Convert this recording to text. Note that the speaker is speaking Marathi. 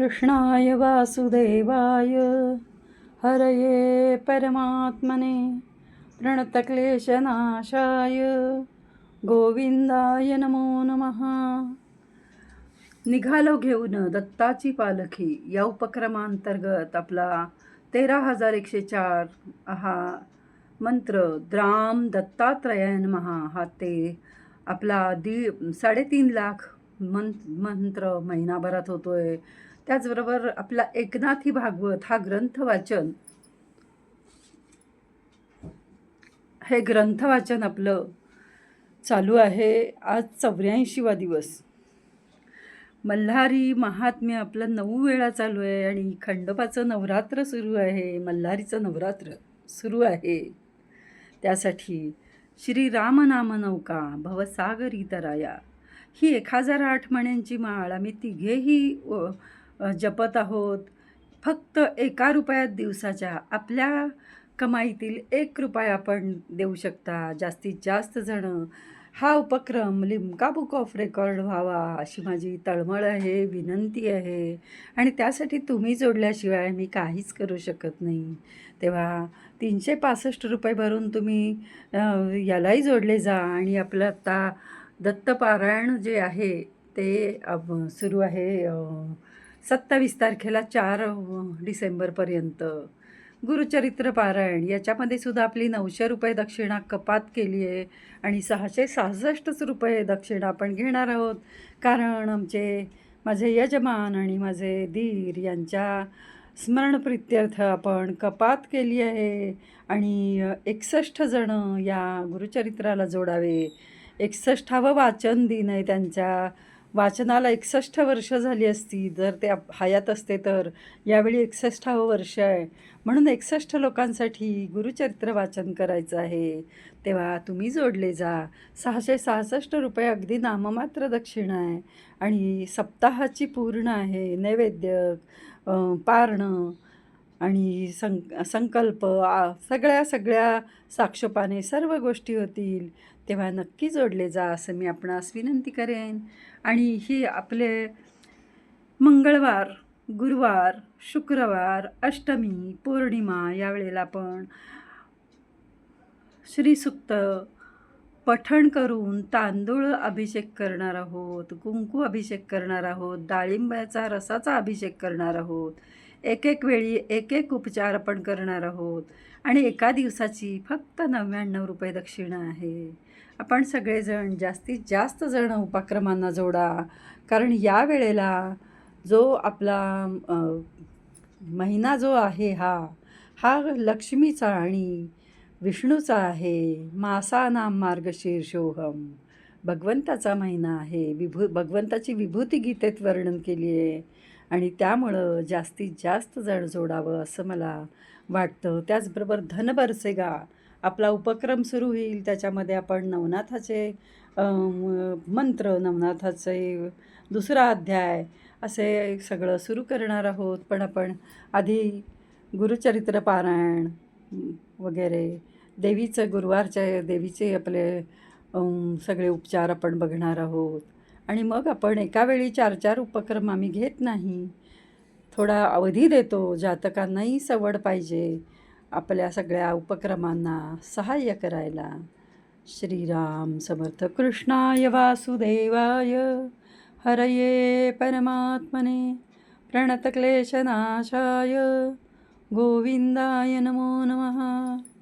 कृष्णाय वासुदेवाय। हरये परमात्मने प्रणतक्लेशनाशाय। गोविंदाय नमो नमः। निघालो घेऊन दत्ताची पालखी. या उपक्रमांतर्गत आपला तेरा हजार एकशे चार हा मंत्र द्राम दत्तात्रयन महा हा ते आपला दी साडेतीन लाख मं मंत्र महिनाभरात होतोय. त्याचबरोबर आपला एकनाथी भागवत हा ग्रंथ वाचन. हे ग्रंथ वाचन आपलं चालू आहे आज चौऱ्याऐंशीवा दिवस. मल्हारी महात्म्य आपलं नऊ वेळा चालू आहे आणि खंडोबाचं नवरात्र सुरू आहे मल्हारीचं नवरात्र सुरू आहे. त्यासाठी श्री रामनाम नौका भवसागरी तराया. ही एक हजार आठ मण्यांची माळ आम्ही तिघेही जपत आहोत. फक्त एका रुपयात दिवसाच्या आपल्या कमाईतील एक रुपया आपण देऊ शकता. जास्तीत जास्त जणं हा उपक्रम लिमका बुक ऑफ रेकॉर्ड व्हावा अशी माझी तळमळ आहे विनंती आहे. आणि त्यासाठी तुम्ही जोडल्याशिवाय मी काहीच करू शकत नाही. तेव्हा तीनशे पासष्ट रुपये भरून तुम्ही यालाही जोडले जा. आणि आपलं आत्ता दत्तपारायण जे आहे ते सुरू आहे सत्तावीस तारखेला चार डिसेंबरपर्यंत. गुरुचरित्र पारायण याच्यामध्ये सुद्धा आपली नऊशे रुपये दक्षिणा कपात केली आहे आणि सहाशे सहासष्टच रुपये दक्षिणा आपण घेणार आहोत. कारण आमचे माझे यजमान आणि माझे धीर यांच्या स्मरणप्रित्यर्थ आपण कपात केली आहे आणि एकसष्ट जणं या गुरुचरित्राला जोडावे. एकसष्टावं वाचन दिन आहे त्यांच्या वाचनाला एकसष्ट वर्ष झाली असती जर ते हयात असते तर. यावेळी एकसष्टावं वर्ष आहे. म्हणून एकसष्ट लोकांसाठी गुरुचरित्र वाचन करायचं आहे. तेव्हा तुम्ही जोडले जा. सहाशे सहासष्ट रुपये अगदी नाममात्र दक्षिणा आहे. आणि सप्ताहाची पूर्ण आहे. नैवेद्य पारणं आणि सं संकल्प सगळ्या सगळ्या साक्षपाने सर्व गोष्टी होतील तेव्हा नक्की जोडले जा असं मी आपणास विनंती करेन. आणि हे आपले मंगळवार गुरुवार शुक्रवार अष्टमी पौर्णिमा यावेळेला आपण श्रीसुक्त पठण करून तांदूळ अभिषेक करणार आहोत कुंकू अभिषेक करणार आहोत डाळिंबाचा रसाचा अभिषेक करणार आहोत. एक एक वेळी एक एक उपचार आपण करणार आहोत. आणि एका दिवसाची फक्त नव्याण्णव रुपये दक्षिणा आहे. आपण सगळेजण जास्तीत जास्त जण उपक्रमांना जोडा. कारण या वेळेला जो आपला महिना जो आहे हा हा लक्ष्मीचा आणि विष्णूचा आहे. मासानाम मार्गशीर्षोहम भगवंताचा महिना आहे. विभू भगवंताची विभूती गीतेत वर्णन केली आहे आणि त्यामुळं जास्तीत जास्त जण जोडावं असं मला वाटतं. त्याचबरोबर धनबरसेगा आपला उपक्रम सुरू होईल. त्याच्यामध्ये आपण नवनाथाचे मंत्र नवनाथाचे दुसरा अध्याय असे सगळं सुरू करणार आहोत. पण आपण आधी गुरुचरित्र पारायण वगैरे देवीचं गुरुवारच्या देवीचे आपले सगळे उपचार आपण बघणार आहोत. आणि मग आपण एका वेळी चार चार उपक्रम आम्ही घेत नाही. थोडा अवधी देतो जातकांनाही सवड पाहिजे आपल्या सगळ्या उपक्रमांना सहाय्य करायला. श्रीराम समर्थ कृष्णाय वासुदेवाय हरये परमात्मने प्रणतक्लेशनाशाय गोविंदाय नमो नमः.